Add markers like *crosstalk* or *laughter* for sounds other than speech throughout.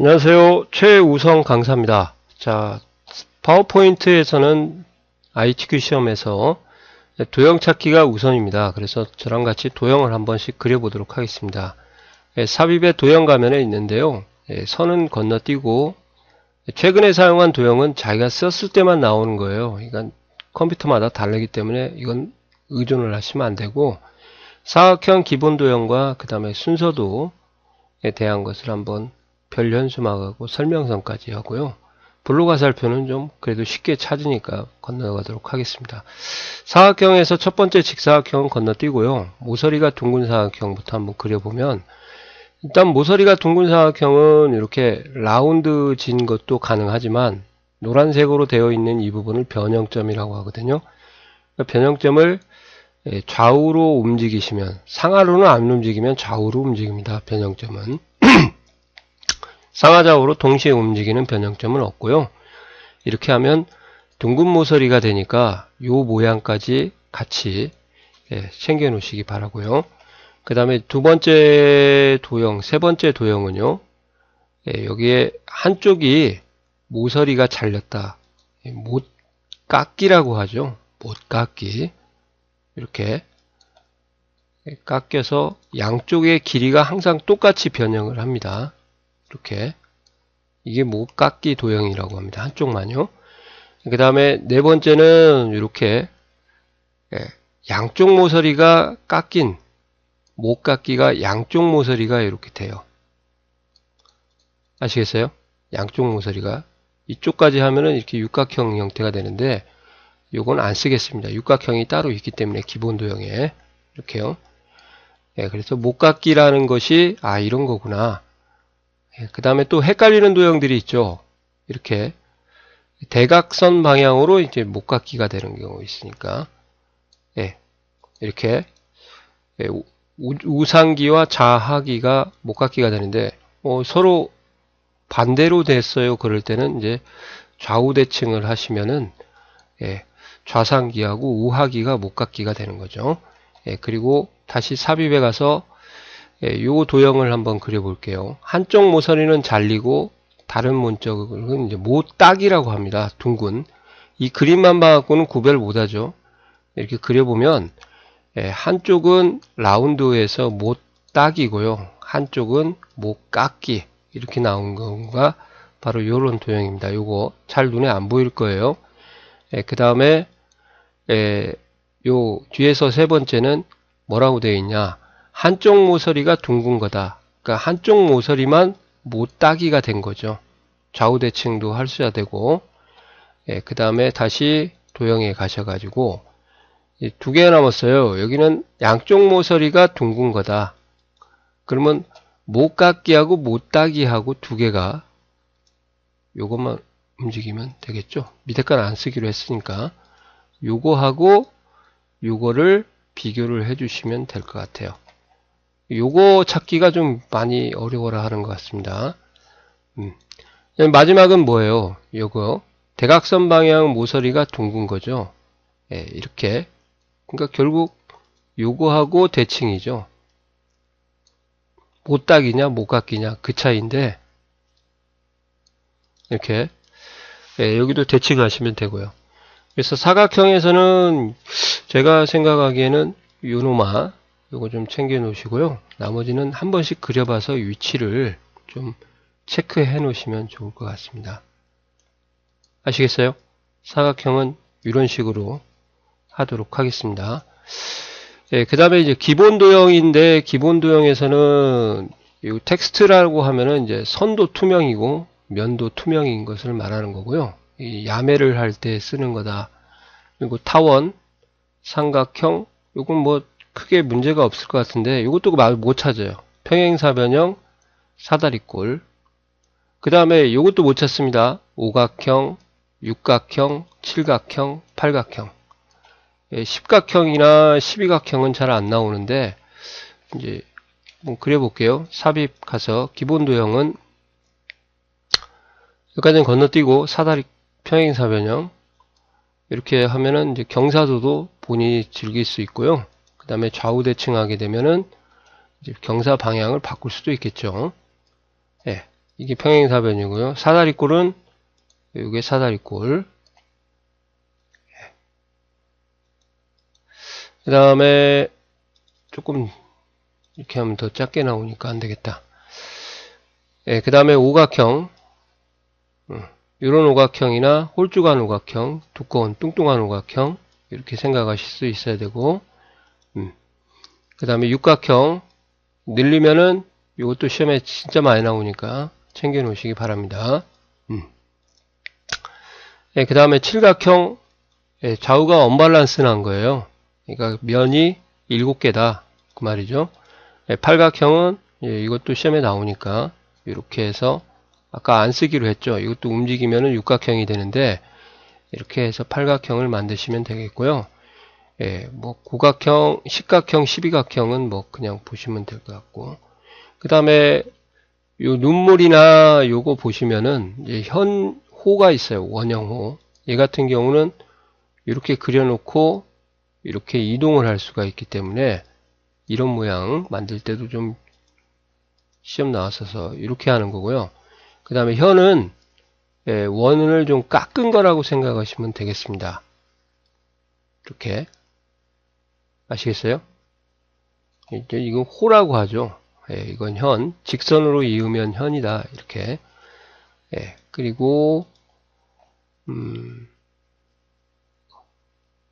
안녕하세요. 최우성 강사입니다. 자, 파워포인트에서는 ITQ 시험에서 도형 찾기가 우선입니다. 그래서 저랑 같이 도형을 한 번씩 그려보도록 하겠습니다. 예, 삽입의 도형 가면에 있는데요. 예, 선은 건너뛰고 최근에 사용한 도형은 자기가 썼을 때만 나오는 거예요. 그러니까 컴퓨터마다 다르기 때문에 이건 의존을 하시면 안 되고 사각형 기본 도형과 그 다음에 순서도에 대한 것을 한번 별 현수막하고 설명서까지 하고요. 블록 화살표는 좀 그래도 쉽게 찾으니까 건너가도록 하겠습니다. 사각형에서 첫 번째 직사각형은 건너뛰고요. 모서리가 둥근 사각형부터 한번 그려보면 일단 모서리가 둥근 사각형은 이렇게 라운드 진 것도 가능하지만 노란색으로 되어 있는 이 부분을 변형점이라고 하거든요. 그러니까 변형점을 좌우로 움직이시면 상하로는 안 움직이면 좌우로 움직입니다. 변형점은 *clears throat* 상하좌우로 동시에 움직이는 변형점은 없고요. 이렇게 하면 둥근 모서리가 되니까 이 모양까지 같이 예, 챙겨 놓으시기 바라고요. 그 다음에 두 번째 도형, 세 번째 도형은요. 예, 여기에 한쪽이 모서리가 잘렸다. 예, 못 깎기라고 하죠. 못 깎기. 이렇게 깎여서 양쪽의 길이가 항상 똑같이 변형을 합니다. 이렇게 이게 못 깎기 도형이라고 합니다. 한쪽만요. 그 다음에 네 번째는 이렇게 예, 양쪽 모서리가 깎인 못 깎기가 양쪽 모서리가 이렇게 돼요. 아시겠어요? 양쪽 모서리가 이쪽까지 하면은 이렇게 육각형 형태가 되는데 요건 안 쓰겠습니다. 육각형이 따로 있기 때문에 기본 도형에 이렇게요. 예, 그래서 못깎기라는 것이 아 이런 거구나. 예, 그 다음에 또 헷갈리는 도형들이 있죠. 이렇게 대각선 방향으로 이제 목각기가 되는 경우 있으니까 예, 이렇게 예, 우 상기와 좌하기가 목각기가 되는데 어, 서로 반대로 됐어요. 그럴 때는 이제 좌우 대칭을 하시면은 예, 좌상기하고 우하기가 목각기가 되는 거죠. 예, 그리고 다시 삽입에 가서 예, 요 도형을 한번 그려볼게요. 한쪽 모서리는 잘리고 다른 문쪽은 이제 모딱이라고 합니다. 둥근. 이 그림만 봐갖고는 구별 못하죠. 이렇게 그려보면 예, 한쪽은 라운드에서 모딱이고요. 한쪽은 모깎기 이렇게 나온 건가 바로 요런 도형입니다. 요거 잘 눈에 안 보일 거예요. 예, 그 다음에 예, 요 뒤에서 세 번째는 뭐라고 되어 있냐 한쪽 모서리가 둥근 거다. 그러니까 한쪽 모서리만 못 따기가 된 거죠. 좌우 대칭도 할 수야 되고 예, 그 다음에 다시 도형에 가셔가지고 두 개 남았어요. 여기는 양쪽 모서리가 둥근 거다. 그러면 못 깎기하고 못 따기하고 두 개가 요것만 움직이면 되겠죠. 밑에 건 안 쓰기로 했으니까 요거하고 요거를 비교를 해주시면 될 것 같아요. 요거 찾기가 좀 많이 어려워라 하는 것 같습니다. 음. 마지막은 뭐예요? 요거 대각선 방향 모서리가 둥근 거죠. 예, 이렇게 그러니까 결국 요거하고 대칭이죠. 못 닦이냐 못 깎이냐 그 차이인데 이렇게 예, 여기도 대칭하시면 되고요. 그래서 사각형에서는 제가 생각하기에는 요노마 요거 좀 챙겨 놓으시고요. 나머지는 한 번씩 그려봐서 위치를 좀 체크해 놓으시면 좋을 것 같습니다. 아시겠어요? 사각형은 이런 식으로 하도록 하겠습니다. 예, 그 다음에 이제 기본 도형인데 기본 도형에서는 이 텍스트라고 하면은 이제 선도 투명이고 면도 투명인 것을 말하는 거고요. 이 야매를 할 때 쓰는 거다. 그리고 타원, 삼각형, 이건 뭐 크게 문제가 없을 것 같은데 이것도 못 찾아요. 평행사변형, 사다리꼴. 그 다음에 이것도 못 찾습니다. 오각형, 육각형, 칠각형, 팔각형. 예, 십각형이나 십이각형은 잘 안 나오는데 이제 뭐 그려볼게요. 삽입 가서 기본 도형은 여기까지는 건너뛰고 사다리 평행사변형 이렇게 하면은 이제 경사도도 본인이 즐길 수 있고요. 그 다음에 좌우 대칭하게 되면은 경사 방향을 바꿀 수도 있겠죠. 예. 이게 평행사변이고요. 사다리꼴은 이게 사다리꼴. 그 다음에 조금 이렇게 하면 더 작게 나오니까 안 되겠다. 예, 그 다음에 오각형. 이런 음, 오각형이나 홀쭉한 오각형, 두꺼운 뚱뚱한 오각형 이렇게 생각하실 수 있어야 되고 음. 그 다음에 육각형 늘리면은 이것도 시험에 진짜 많이 나오니까 챙겨 놓으시기 바랍니다. 음. 예, 그 다음에 칠각형 예, 좌우가 언밸런스 난 거예요. 그러니까 면이 7개다 그 말이죠. 예, 팔각형은 예, 이것도 시험에 나오니까 이렇게 해서 아까 안 쓰기로 했죠. 이것도 움직이면은 육각형이 되는데 이렇게 해서 팔각형을 만드시면 되겠고요. 예, 뭐 고각형, 십각형, 십이각형은 뭐 그냥 보시면 될 것 같고 그 다음에 요 눈물이나 요거 보시면은 이제 현호가 있어요. 원형호. 얘 같은 경우는 이렇게 그려놓고 이렇게 이동을 할 수가 있기 때문에 이런 모양 만들 때도 좀 시험 나왔어서 이렇게 하는 거고요. 그 다음에 현은 예, 원을 좀 깎은 거라고 생각하시면 되겠습니다. 이렇게 아시겠어요? 이제 이건 호라고 하죠. 예, 이건 현, 직선으로 이으면 현이다. 이렇게. 예, 그리고 음,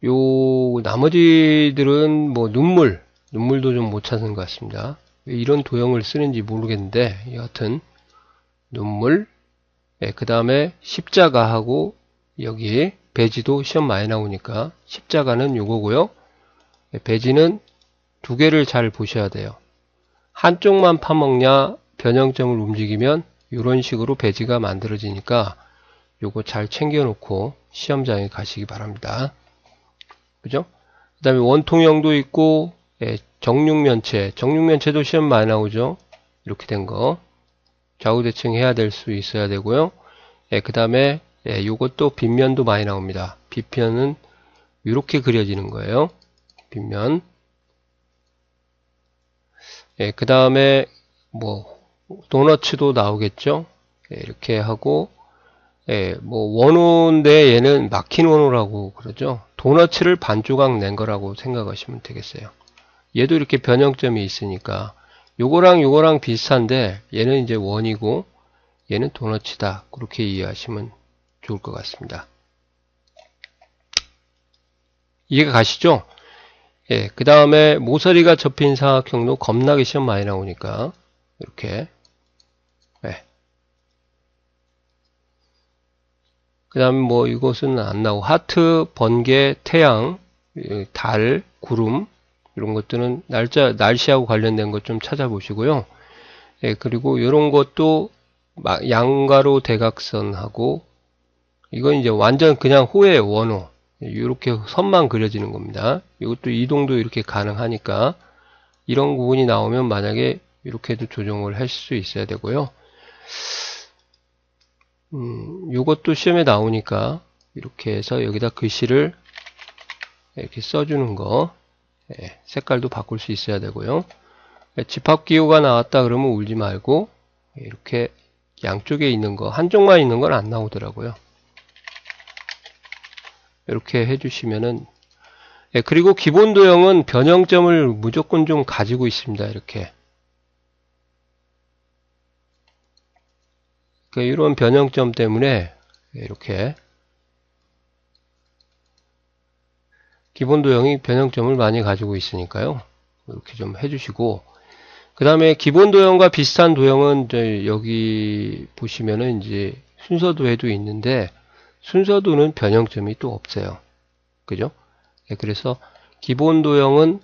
요 나머지들은 뭐 눈물, 눈물도 좀 못 찾는 것 같습니다. 이런 도형을 쓰는지 모르겠는데 여하튼 눈물, 예, 그 다음에 십자가하고 여기 배지도 시험 많이 나오니까 십자가는 요거고요. 예, 배지는 두 개를 잘 보셔야 돼요. 한쪽만 파먹냐 변형점을 움직이면 이런 식으로 배지가 만들어지니까 요거 잘 챙겨 놓고 시험장에 가시기 바랍니다. 그죠? 그 다음에 원통형도 있고 예, 정육면체 정육면체도 시험 많이 나오죠. 이렇게 된 거. 좌우 대칭 해야 될 수 있어야 되고요. 예, 그 다음에 예, 요것도 빗면도 많이 나옵니다. 빗면은 이렇게 그려지는 거예요. 빗면. 예, 그 다음에 뭐 도너츠도 나오겠죠. 예, 이렇게 하고 예, 뭐 원호인데 얘는 막힌 원호라고 그러죠. 도너츠를 반 조각 낸 거라고 생각하시면 되겠어요. 얘도 이렇게 변형점이 있으니까 요거랑 요거랑 비슷한데 얘는 이제 원이고 얘는 도너츠다. 그렇게 이해하시면 좋을 것 같습니다. 이해가 가시죠? 예, 그 다음에 모서리가 접힌 사각형도 겁나게 시험 많이 나오니까 이렇게 예. 그 다음에 뭐 이것은 안 나오고 하트, 번개, 태양, 달, 구름 이런 것들은 날짜, 날씨하고 관련된 것 좀 찾아보시고요. 예, 그리고 이런 것도 양가로 대각선하고 이건 이제 완전 그냥 호의 원호 이렇게 선만 그려지는 겁니다. 이것도 이동도 이렇게 가능하니까 이런 부분이 나오면 만약에 이렇게도 조정을 할 수 있어야 되고요. 음, 이것도 시험에 나오니까 이렇게 해서 여기다 글씨를 이렇게 써주는 거 예, 색깔도 바꿀 수 있어야 되고요. 예, 집합기호가 나왔다 그러면 울지 말고 이렇게 양쪽에 있는 거 한쪽만 있는 건 안 나오더라고요. 이렇게 해주시면은 예, 그리고 기본 도형은 변형점을 무조건 좀 가지고 있습니다. 이렇게 그러니까 이런 변형점 때문에 이렇게 기본 도형이 변형점을 많이 가지고 있으니까요. 이렇게 좀 해주시고 그 다음에 기본 도형과 비슷한 도형은 여기 보시면은 이제 순서도에도 있는데 순서도는 변형점이 또 없어요. 그죠? 네, 그래서 기본 도형은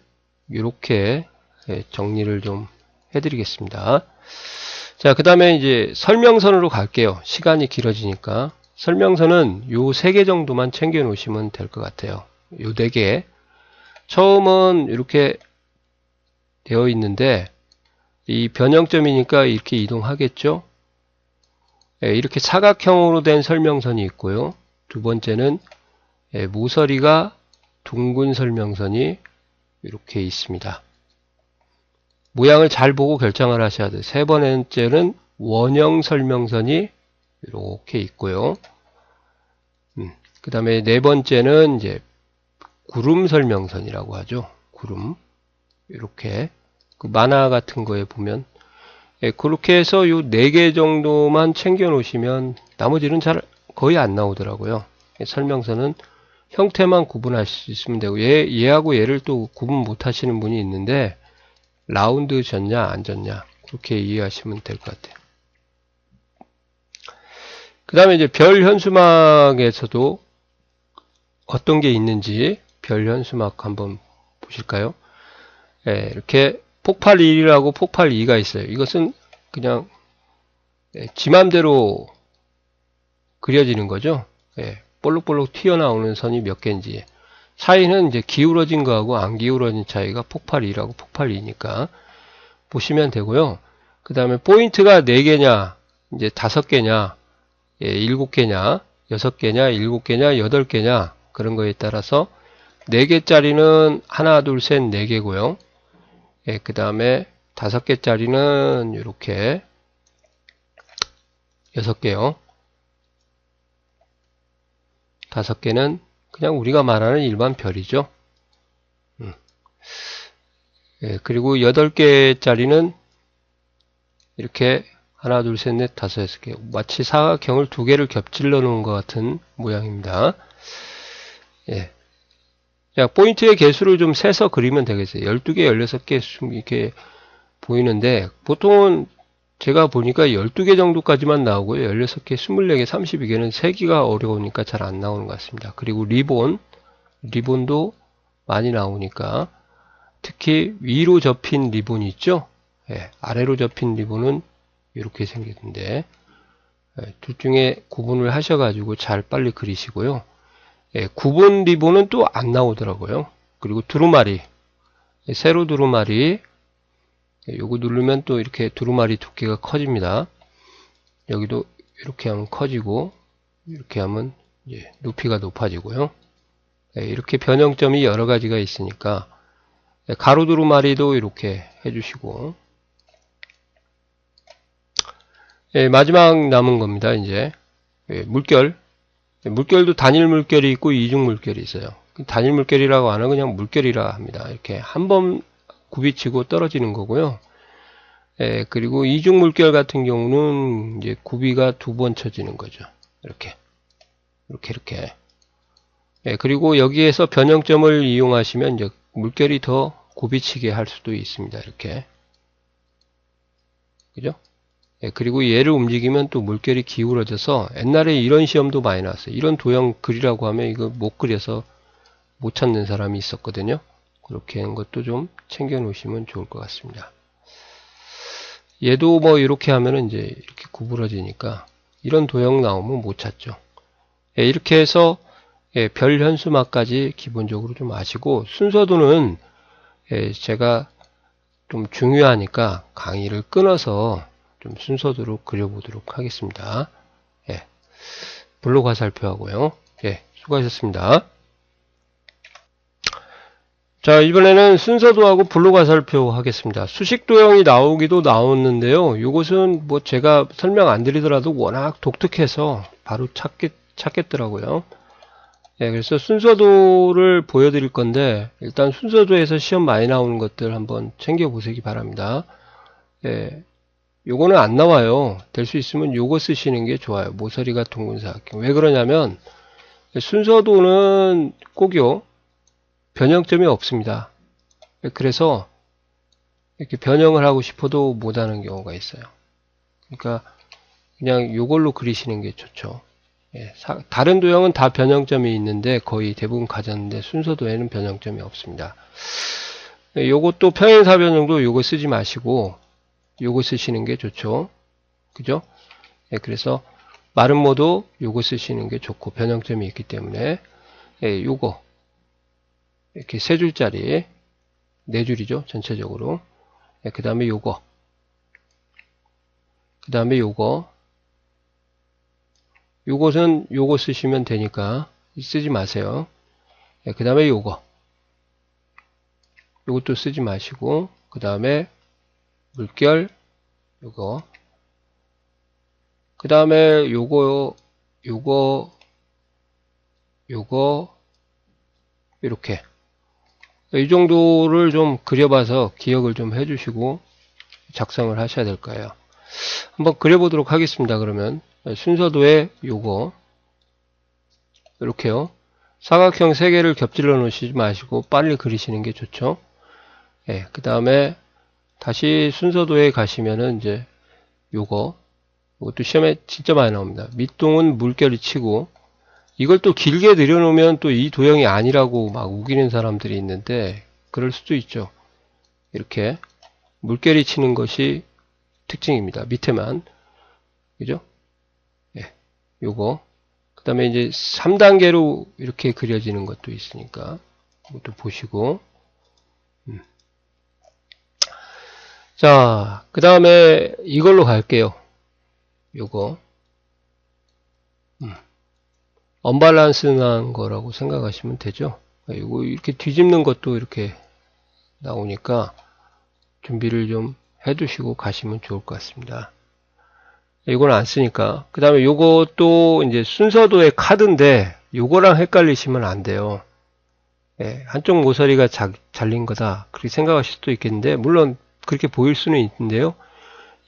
이렇게 예, 정리를 좀 해드리겠습니다. 자, 그 다음에 이제 설명선으로 갈게요. 시간이 길어지니까. 설명서는 요 세 개 정도만 챙겨 놓으시면 될 것 같아요. 요 네 개. 처음은 이렇게 되어 있는데 이 변형점이니까 이렇게 이동하겠죠. 예, 이렇게 사각형으로 된 설명선이 있고요. 두 번째는 예, 모서리가 둥근 설명선이 이렇게 있습니다. 모양을 잘 보고 결정을 하셔야 돼요. 세 번째는 원형 설명선이 이렇게 있고요. 음, 그 다음에 네 번째는 이제 구름 설명선이라고 하죠. 구름. 이렇게 그 만화 같은 거에 보면 예, 그렇게 해서 요 네 개 정도만 챙겨 놓으시면 나머지는 잘 거의 안 나오더라고요. 예, 설명서는 형태만 구분할 수 있으면 되고 얘, 얘하고 얘를 또 구분 못 하시는 분이 있는데 라운드 졌냐 안 졌냐 그렇게 이해하시면 될 것 같아요. 그 다음에 이제 별 현수막에서도 어떤 게 있는지 별 현수막 한번 보실까요? 예, 이렇게 폭발 1이라고 폭발 2가 있어요. 이것은 그냥 예, 지 맘대로 그려지는 거죠. 예, 볼록볼록 튀어나오는 선이 몇 개인지 차이는 이제 기울어진 거하고 안 기울어진 차이가 폭발 2라고 폭발 2니까 보시면 되고요. 그 다음에 포인트가 4개냐 이제 5개냐 예, 7개냐 6개냐 7개냐 8개냐 그런 거에 따라서 4개짜리는 하나 둘 셋 4개고요. 예, 그 다음에 다섯 개짜리는 이렇게 여섯 개요. 다섯 개는 그냥 우리가 말하는 일반 별이죠. 음. 예, 그리고 여덟 개짜리는 이렇게 하나, 둘, 셋, 넷, 다섯, 여섯 개. 마치 사각형을 두 개를 겹질러 놓은 것 같은 모양입니다. 예. 자, 포인트의 개수를 좀 세서 그리면 되겠어요. 12개, 16개 이렇게 보이는데 보통은 제가 보니까 12개 정도까지만 나오고요. 16개, 24개, 32개는 세기가 어려우니까 잘 안 나오는 것 같습니다. 그리고 리본, 리본도 많이 나오니까 특히 위로 접힌 리본이 있죠. 예, 아래로 접힌 리본은 이렇게 생겼는데 예, 둘 중에 구분을 하셔가지고 잘 빨리 그리시고요. 예, 9번 리본은 또 안 나오더라고요. 그리고 두루마리, 예, 세로 두루마리, 예, 요거 누르면 또 이렇게 두루마리 두께가 커집니다. 여기도 이렇게 하면 커지고, 이렇게 하면 이제 높이가 높아지고요. 예, 이렇게 변형점이 여러 가지가 있으니까, 예, 가로 두루마리도 이렇게 해주시고, 예, 마지막 남은 겁니다. 이제 예, 물결 물결도 단일 물결이 있고 이중 물결이 있어요. 단일 물결이라고 안 하고 그냥 물결이라 합니다. 이렇게 한 번 굽이치고 떨어지는 거고요. 예, 그리고 이중 물결 같은 경우는 이제 굽이가 두 번 쳐지는 거죠. 이렇게. 이렇게, 이렇게. 예, 그리고 여기에서 변형점을 이용하시면 이제 물결이 더 굽이치게 할 수도 있습니다. 이렇게. 그죠? 예, 그리고 얘를 움직이면 또 물결이 기울어져서 옛날에 이런 시험도 많이 나왔어요. 이런 도형 그리라고 하면 이거 못 그려서 못 찾는 사람이 있었거든요. 그렇게 하는 것도 좀 챙겨 놓으시면 좋을 것 같습니다. 얘도 뭐 이렇게 하면은 이제 이렇게 구부러지니까 이런 도형 나오면 못 찾죠. 예, 이렇게 해서 예, 별 현수막까지 기본적으로 좀 아시고 순서도는 예, 제가 좀 중요하니까 강의를 끊어서 좀 순서대로 그려보도록 하겠습니다. 예. 블록 화살표 하고요. 예, 수고하셨습니다. 자, 이번에는 순서도하고 블록 화살표 하겠습니다. 수식 도형이 나오기도 나왔는데요. 이것은 뭐 제가 설명 안 드리더라도 워낙 독특해서 바로 찾겠, 찾겠더라고요. 예, 그래서 순서도를 보여드릴 건데, 일단 순서도에서 시험 많이 나오는 것들 한번 챙겨 보시기 바랍니다. 예, 요거는 안 나와요. 될 수 있으면 요거 쓰시는 게 좋아요. 모서리가 둥근 사각형. 왜 그러냐면 순서도는 꼭요. 변형점이 없습니다. 그래서 이렇게 변형을 하고 싶어도 못하는 경우가 있어요. 그러니까 그냥 요걸로 그리시는 게 좋죠. 예, 사, 다른 도형은 다 변형점이 있는데 거의 대부분 가졌는데 순서도에는 변형점이 없습니다. 예, 요것도 평행사 변형도 요거 쓰지 마시고 요거 쓰시는 게 좋죠. 그죠? 예, 그래서 마름모도 요거 쓰시는 게 좋고 변형점이 있기 때문에 예, 요거 이렇게 세 줄짜리 네 줄이죠 전체적으로. 예, 그 다음에 요거. 그 다음에 요거. 요것은 요거 쓰시면 되니까 쓰지 마세요. 예, 그 다음에 요거. 요것도 쓰지 마시고 그 다음에 물결 요거 그 다음에 요거, 요거, 요거, 이렇게. 이 정도를 좀 그려봐서 기억을 좀 해주시고 작성을 하셔야 될 거예요. 한번 그려보도록 하겠습니다. 그러면 순서도에 요거 이렇게요. 사각형 3개를 겹질러 놓으시지 마시고 빨리 그리시는 게 좋죠. 예, 그 다음에 다시 순서도에 가시면은 이제 요거 이것도 시험에 진짜 많이 나옵니다. 밑동은 물결이 치고 이걸 또 길게 내려놓으면 또 이 도형이 아니라고 막 우기는 사람들이 있는데 그럴 수도 있죠. 이렇게 물결이 치는 것이 특징입니다. 밑에만 그죠? 예, 요거 그 다음에 이제 3단계로 이렇게 그려지는 것도 있으니까 이것도 보시고 자, 그 다음에 이걸로 갈게요. 요거 음. 언밸런스한 거라고 생각하시면 되죠. 이거 이렇게 뒤집는 것도 이렇게 나오니까 준비를 좀 해두시고 가시면 좋을 것 같습니다. 이건 안 쓰니까. 그 다음에 요것도 이제 순서도의 카드인데 요거랑 헷갈리시면 안 돼요. 예, 한쪽 모서리가 자, 잘린 거다. 그렇게 생각하실 수도 있겠는데 물론 그렇게 보일 수는 있는데요.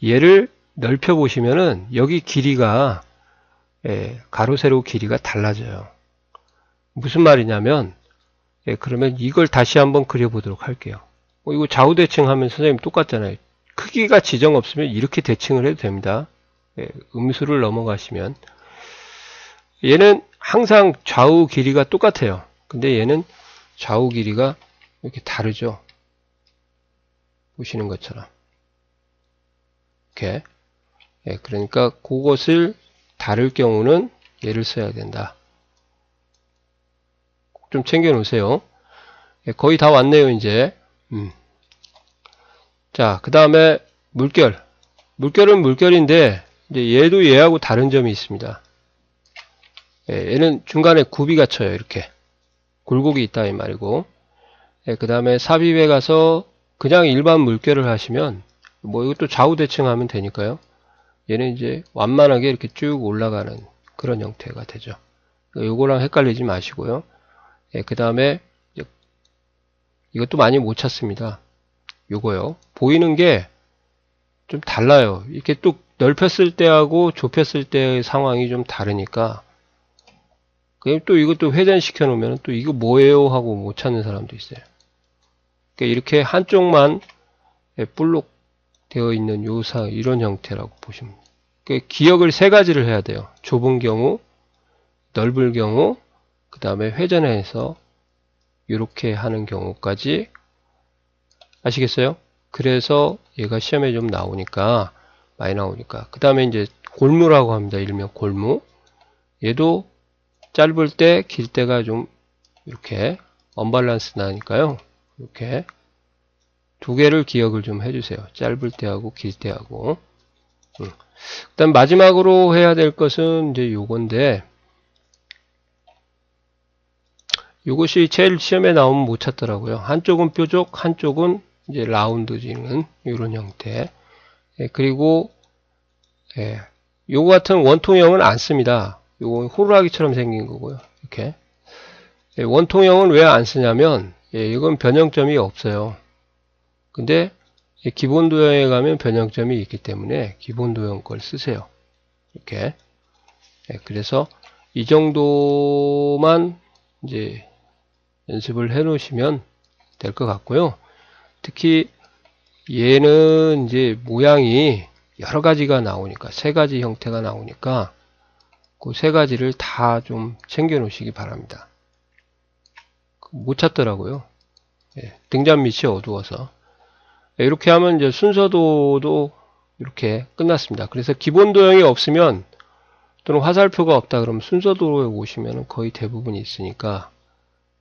얘를 넓혀 보시면은 여기 길이가 예, 가로 세로 길이가 달라져요. 무슨 말이냐면 예, 그러면 이걸 다시 한번 그려보도록 할게요. 어, 이거 좌우 대칭하면 선생님 똑같잖아요. 크기가 지정 없으면 이렇게 대칭을 해도 됩니다. 예, 음수를 넘어가시면 얘는 항상 좌우 길이가 똑같아요. 근데 얘는 좌우 길이가 이렇게 다르죠. 보시는 것처럼 이렇게 예, 그러니까 그것을 다를 경우는 얘를 써야 된다. 좀 챙겨 놓으세요. 예, 거의 다 왔네요, 이제. 음. 자, 그 다음에 물결. 물결은 물결인데, 이제 얘도 얘하고 다른 점이 있습니다. 예, 얘는 중간에 굽이 갇혀요, 이렇게. 굴곡이 있다, 이 말이고. 예, 그 다음에 삽입에 가서 그냥 일반 물결을 하시면, 뭐 이것도 좌우 대칭하면 되니까요. 얘는 이제 완만하게 이렇게 쭉 올라가는 그런 형태가 되죠. 요거랑 헷갈리지 마시고요. 예, 그 다음에 이것도 많이 못 찾습니다. 요거요. 보이는 게 좀 달라요. 이렇게 또 넓혔을 때하고 좁혔을 때의 상황이 좀 다르니까 그럼 또 이것도 회전시켜 놓으면 또 이거 뭐예요 하고 못 찾는 사람도 있어요. 그러니까 이렇게 한쪽만 볼록 되어 있는 요사 이런 형태라고 보시면 그러니까 기억을 세 가지를 해야 돼요. 좁은 경우, 넓을 경우, 그 다음에 회전해서 이렇게 하는 경우까지 아시겠어요? 그래서 얘가 시험에 좀 나오니까 많이 나오니까 그 다음에 이제 골무라고 합니다. 일명 골무 얘도 짧을 때 길 때가 좀 이렇게 언밸런스 나니까요. 이렇게 두 개를 기억을 좀 해주세요. 짧을 때하고 길 때하고 음. 그 다음 마지막으로 해야 될 것은 이제 요건데 이것이 제일 시험에 나오면 못 찾더라고요. 한쪽은 뾰족, 한쪽은 이제 라운드 지는 이런 형태. 예, 그리고 예, 요거 같은 원통형은 안 씁니다. 요거 호루라기처럼 생긴 거고요. 이렇게 예, 원통형은 왜 안 쓰냐면 예, 이건 변형점이 없어요. 근데 예, 기본 도형에 가면 변형점이 있기 때문에 기본 도형 걸 쓰세요. 이렇게 예, 그래서 이 정도만 이제 연습을 해 놓으시면 될 것 같고요. 특히 얘는 이제 모양이 여러 가지가 나오니까 세 가지 형태가 나오니까 그 세 가지를 다 좀 챙겨 놓으시기 바랍니다. 못 찾더라고요. 예, 등잔 밑이 어두워서 예, 이렇게 하면 이제 순서도도 이렇게 끝났습니다. 그래서 기본 도형이 없으면 또는 화살표가 없다 그러면 순서도에 오시면 거의 대부분 있으니까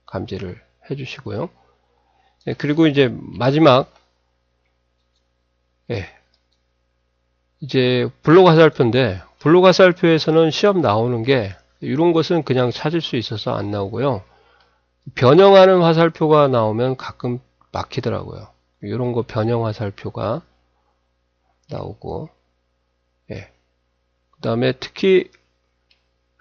감지를 해주시고요. 예, 그리고 이제 마지막 예, 이제 블록 화살표인데 블록 화살표에서는 시험 나오는 게 이런 것은 그냥 찾을 수 있어서 안 나오고요. 변형하는 화살표가 나오면 가끔 막히더라고요. 이런 거 변형 화살표가 나오고 예. 그 다음에 특히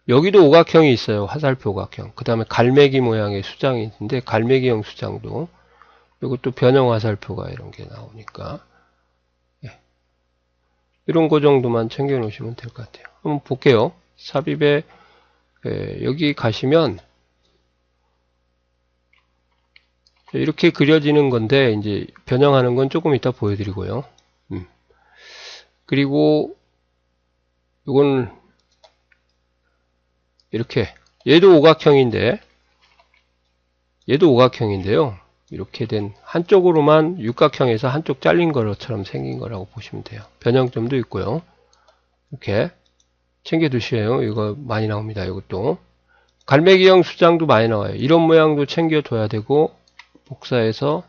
여기도 오각형이 있어요. 화살표 오각형. 그 다음에 갈매기 모양의 수장이 있는데 갈매기형 수장도 이것도 변형 화살표가 이런 게 나오니까 예. 이런 거 정도만 챙겨 놓으시면 될 것 같아요. 한번 볼게요. 삽입에 예, 여기 가시면 이렇게 그려지는 건데 이제 변형하는 건 조금 이따 보여드리고요. 음. 그리고 이건 이렇게 얘도 오각형인데 얘도 오각형인데요. 이렇게 된 한쪽으로만 육각형에서 한쪽 잘린 것처럼 생긴 거라고 보시면 돼요. 변형점도 있고요. 이렇게 챙겨 두시에요. 이거 많이 나옵니다. 이것도 갈매기형 수장도 많이 나와요. 이런 모양도 챙겨 둬야 되고 복사해서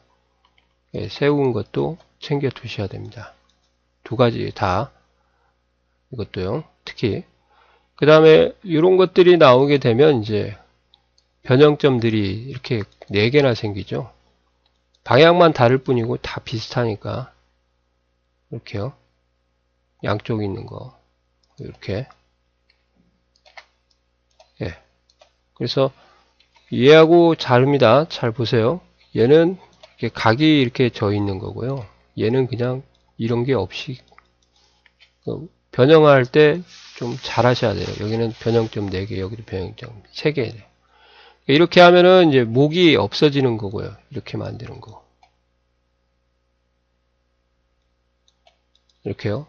예, 세운 것도 챙겨 두셔야 됩니다. 두 가지 다 이것도요. 특히 그 다음에 이런 것들이 나오게 되면 이제 변형점들이 이렇게 네 개나 생기죠. 방향만 다를 뿐이고 다 비슷하니까 이렇게요. 양쪽 있는 거 이렇게 예. 그래서 얘하고 다릅니다. 잘 보세요. 얘는 이렇게 각이 이렇게 져 있는 거고요. 얘는 그냥 이런 게 없이 어, 변형할 때 좀 잘 하셔야 돼요. 여기는 변형점 4개, 여기도 변형점 3개. 이렇게 하면은 이제 목이 없어지는 거고요. 이렇게 만드는 거. 이렇게요.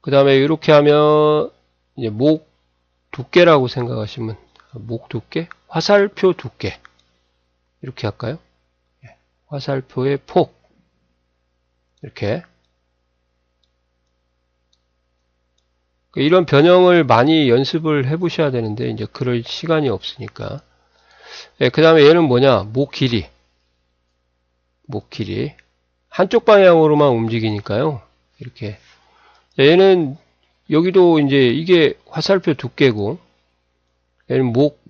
그 다음에 이렇게 하면 이제 목 두께라고 생각하시면 목 두께, 화살표 두께 이렇게 할까요? 예, 화살표의 폭. 이렇게. 이런 변형을 많이 연습을 해 보셔야 되는데 이제 그럴 시간이 없으니까. 예, 그 다음에 얘는 뭐냐? 목 길이. 목 길이. 한쪽 방향으로만 움직이니까요. 이렇게. 얘는 여기도 이제 이게 화살표 두께고 얘는 목,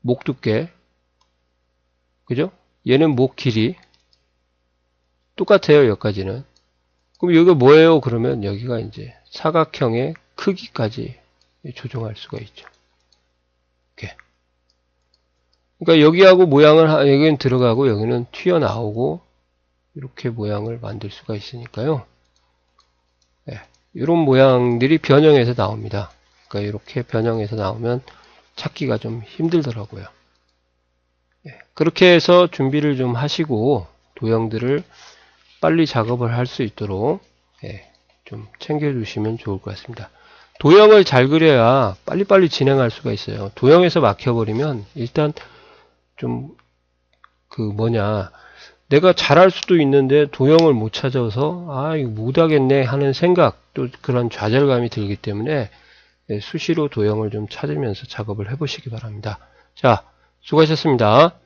목 두께. 그죠? 얘는 목 길이 똑같아요 여기까지는. 그럼 여기가 뭐예요? 그러면 여기가 이제 사각형의 크기까지 조정할 수가 있죠. 이렇게. 그러니까 여기하고 모양을 하- 여기는 들어가고 여기는 튀어나오고 이렇게 모양을 만들 수가 있으니까요. 예, 이런 모양들이 변형해서 나옵니다. 그러니까 이렇게 변형해서 나오면 찾기가 좀 힘들더라고요. 예, 그렇게 해서 준비를 좀 하시고 도형들을 빨리 작업을 할 수 있도록 예, 좀 챙겨주시면 좋을 것 같습니다. 도형을 잘 그려야 빨리빨리 진행할 수가 있어요. 도형에서 막혀버리면 일단 좀 그 뭐냐 내가 잘할 수도 있는데 도형을 못 찾아서 아 이거 못하겠네 하는 생각 또 그런 좌절감이 들기 때문에 예, 수시로 도형을 좀 찾으면서 작업을 해보시기 바랍니다. 자 수고하셨습니다.